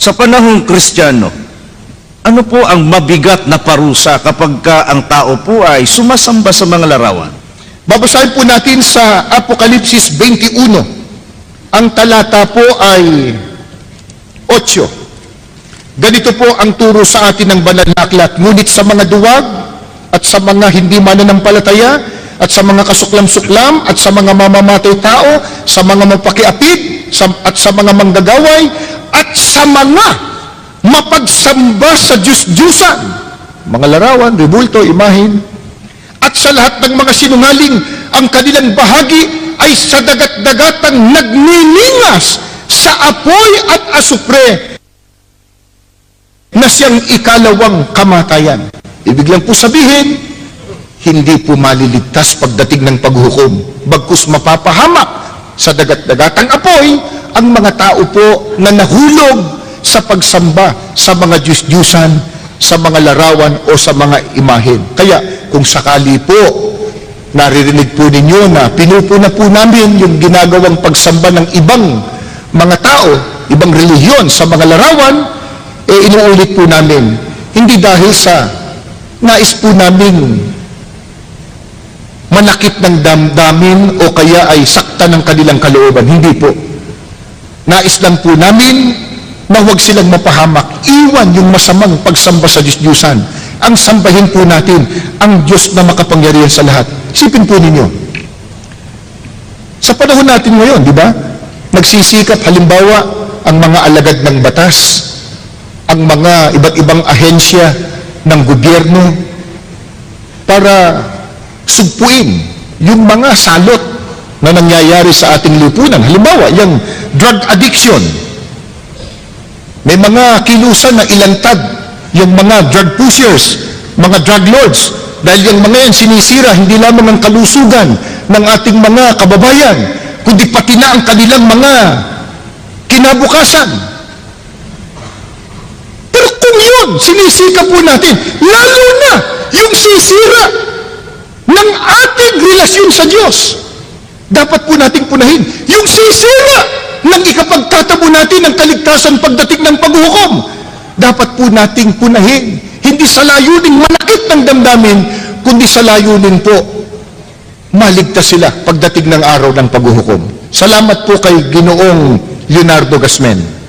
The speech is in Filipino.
Sa panahong Kristiyano, ano po ang mabigat na parusa kapag ka ang tao po ay sumasamba sa mga larawan? Babasahin po natin sa Apokalipsis 21. Ang talata po ay 8. Ganito po ang turo sa atin ng banal na aklat. Ngunit sa mga duwag at sa mga hindi mananampalataya at sa mga kasuklam-suklam at sa mga mamamatay tao, sa mga mapakiapid sa- at sa mga manggagaway at sa mga mapagsamba sa Diyos-Diyusan. Mga larawan, rebulto, imahin, at sa lahat ng mga sinungaling, ang kanilang bahagi ay sa dagat-dagatang nagniningas sa apoy at asupre na siyang ikalawang kamatayan. Ibig lang po sabihin, hindi po maliligtas pagdating ng paghukom. Bagkus mapapahamak sa dagat-dagatang apoy ang mga tao po na nahulog sa pagsamba sa mga Diyos-Diyusan, sa mga larawan o sa mga imahen. Kaya kung sakali po naririnig po ninyo na pinupuna po namin yung ginagawang pagsamba ng ibang mga tao, ibang relihiyon sa mga larawan, eh inuulit po namin, hindi dahil sa nais po namin manakit ng damdamin o kaya ay sakta ng kanilang kalooban. Hindi po. Nais lang po namin na huwag silang mapahamak. Iwan yung masamang pagsamba sa Diyos-Diyusan. Ang sambahin po natin ang Diyos na makapangyarihan sa lahat. Sipin po ninyo. Sa panahon natin ngayon, di ba? Nagsisikap halimbawa ang mga alagad ng batas, ang mga iba't ibang ahensya ng gobyerno para sugpuin yung mga salot na nangyayari sa ating lipunan. Halimbawa, yung drug addiction. May mga kilusan na ilantad yung mga drug pushers, mga drug lords. Dahil yung mga yan sinisira hindi lamang ang kalusugan ng ating mga kababayan, kundi pati na ang kanilang mga kinabukasan. Pero kung yun, sinisika po natin, lalo na yung sisira ng ating relasyon sa Diyos. Dapat po nating punahin yung sisira ng ikapagtatabo natin ng kaligtasan pagdating ng paghukom. Dapat po nating punahin, hindi sa layuning manakit ng damdamin, kundi sa layunin po, maligtas sila pagdating ng araw ng paghuhukom. Salamat po kay Ginoong Leonardo Gasmen.